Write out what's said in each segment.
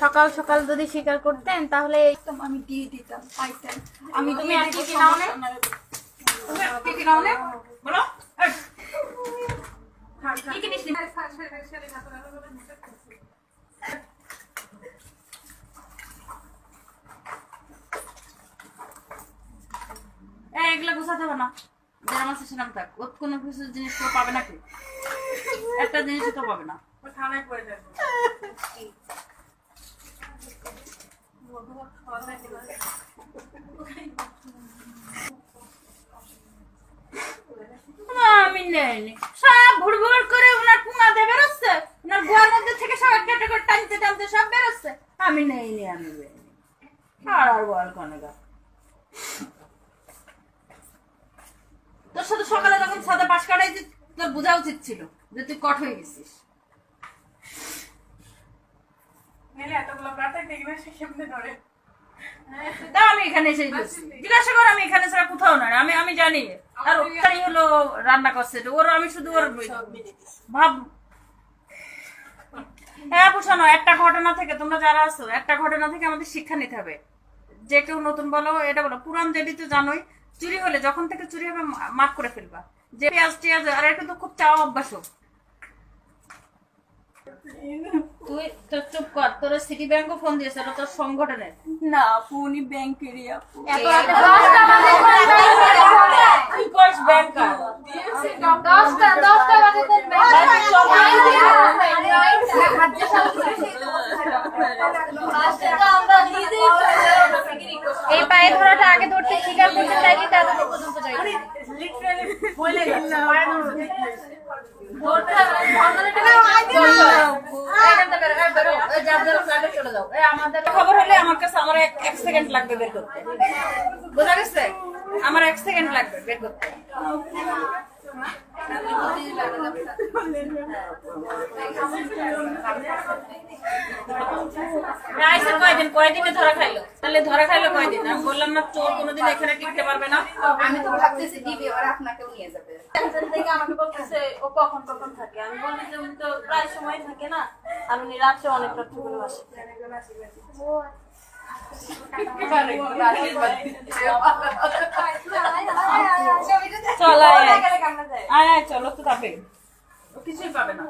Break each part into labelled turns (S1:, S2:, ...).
S1: সকাল সকাল যদি স্বীকার করতেন তাহলে
S2: আমি দিয়ে দিতাম।
S1: তুমি নি? গুছাতে না। যেরকম আছে সেরকম থাক ওর কোনো কিছু জিনিস তো পাবে নাকি? একটা জিনিসও তো পাবে না। আমি নেইনি সব ভুড় ভুড় করে ওনার পুঙা দিয়ে বেরোচ্ছে। ওনার গোয়ার মধ্যে থেকে সব একটা একটা করে টানতে টানতে সব বেরোচ্ছে। আমি নেইনি আমি নেইনি আর আর বল কনে গা? তোর সাথে সকালে যখন সাদা পাশ কাটাই তোর বোঝা উচিত ছিল যে তুই কট হয়ে গেছিস। আমি এখানে এসে জিজ্ঞাসা কর আমি এখানে ছাড়া কোথাও না আমি আমি জানি। আর ওখানেই হলো রান্না করছে ওর আমি শুধু ওর ভাব হ্যাঁ পুষানো একটা ঘটনা থেকে তোমরা যারা আছো একটা ঘটনা থেকে আমাদের শিক্ষা নিতে হবে। যে কেউ নতুন বলো এটা বলো। পুরান যেটি তো জানোই চুরি হলে যখন থেকে চুরি হবে মাফ করে ফেলবা। যে পেঁয়াজ টিয়াজ আর এটা তো খুব চাওয়া অভ্যাস হোক। তুই তো চুপ কর তোর সিটি ব্যাংকও ফোন দিয়েছে ওটা তোর সংগঠনের।
S2: না আপু উনি ব্যাংকেরই আপু
S1: তুই ব্যাংকার
S3: বাজে
S1: খবর হলে আমার কাছে আমার এক এক সেকেন্ড লাগবে বের করতে বোঝা গেছে আমার এক সেকেন্ড লাগবে বের করতে আইসে কয়দিন? কয়দিনে ধরা খাইলো। তাহলে ধরা খাইলো কয়দিন? আমি বললাম না চোর কোনোদিন এখানে টিকতে পারবে না।
S3: আমি তো ভাবতেছি দিবি ওর আপনাকেও নিয়ে যাবে।
S4: থেকে আমাকে বলতেছে ও কখন কখন থাকে? আমি বলি যে উনি তো প্রায় সময় থাকে না। আর উনি রাত্রে অনেক রাত্রে করে
S1: চল আয় আয়। আয় আয় চলো তো যাবে ও কিছুই পাবে না।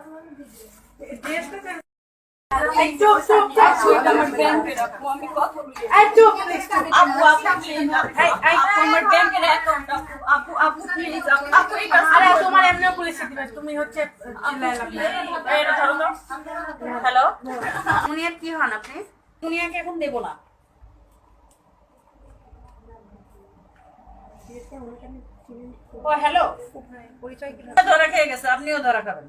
S5: তুমি হচ্ছে
S1: হ্যালো মুনিয়ার কি হন আপনি মুনিয়াকে এখন দেব না ও হ্যালো ধরা খেয়ে গেছে আপনিও ধরা খাবেন।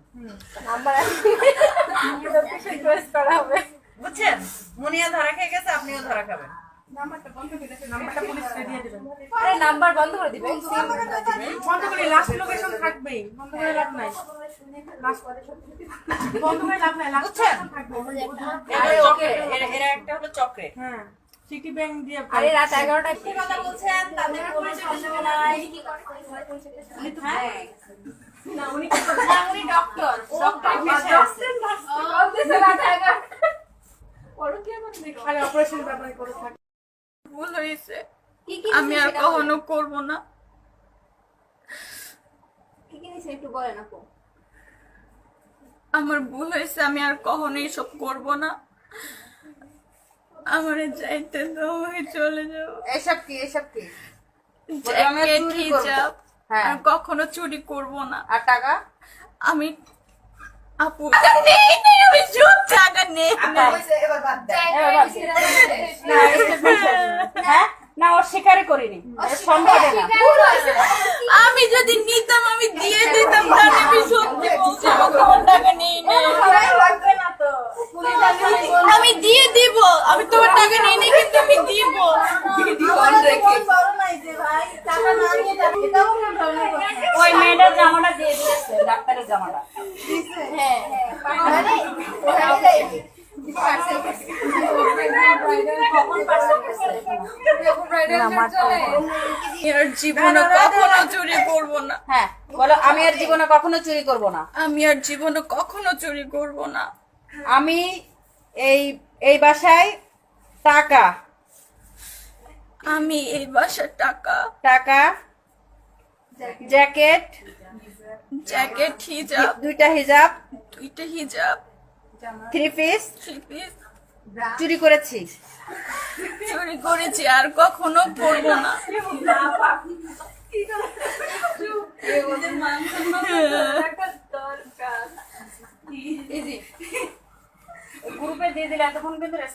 S1: বুঝছেন? মুনিয়া ধরা খেয়ে গেছে আপনিও ধরা খাবেন।
S5: নাম্বারটা পুলিশকে দিয়ে দিবেন।
S3: আরে নাম্বার বন্ধ করে দিবে
S5: বন্ধ করে লাস্ট লোকেশন থাকবেই। বন্ধ করে লাভ নাই। বন্ধ করে লাভ নাই লাস্ট
S1: বুঝছেন?
S5: থাকবে।
S1: এরা এরা- এরা একটা হলো চক্রে।
S5: হ্যাঁ। সিটি ব্যাংক দিয়ে
S3: আরে রাত এগারোটায়
S1: কি কথা বলছেন তাদের কোনো সমস্যা নাই। হ্যাঁ।
S3: না উনি ডক্টর ডক্টর
S5: আরে অপারেশন ব্যাপারে করে থাকে।
S2: ভুল হয়েছে।
S3: কি কি
S2: আমি আর কখনো করব না।
S3: কি কি নিছে একটু বলেন আপু
S2: আমার ভুল হয়েছে আমি আর কখনো এসব করব না। আমার যাইতে দাও আমি চলে যাব।
S3: এসব কি এসব কি? হ্যাঁ।
S2: আর কখনো চুরি করব না।
S3: আর টাকা?
S2: আমি আপু নেই নেই আমি সব টাকা নেই।
S3: এবার বাদ দেয়
S1: হ্যাঁ। না ও স্বীকারই করিনি সম্ভবে না।
S2: আমি যদি নিতাম আমি দিয়ে দিতাম তাহলে আমি সত্যি বলছি
S1: ওই মেয়েটার জামাটা দিয়ে দিয়েছে ডাক্তারের জামাটা।
S2: চুরি করব না।
S1: হ্যাঁ বলো আমি আর জীবনে কখনো চুরি করব না।
S2: আমি আর জীবনে কখনো চুরি করব না।
S1: আমি এই এই বাসায় টাকা।
S2: আমি এই বাসার টাকা।
S1: টাকা জ্যাকেট।
S2: জ্যাকেট হিজাব।
S1: দুইটা হিজাব।
S2: দুইটা হিজাব।
S1: থ্রি পিস
S2: থ্রি পিস
S1: চুরি করেছি।
S2: চুরি করেছি আর কখনো পরবো না।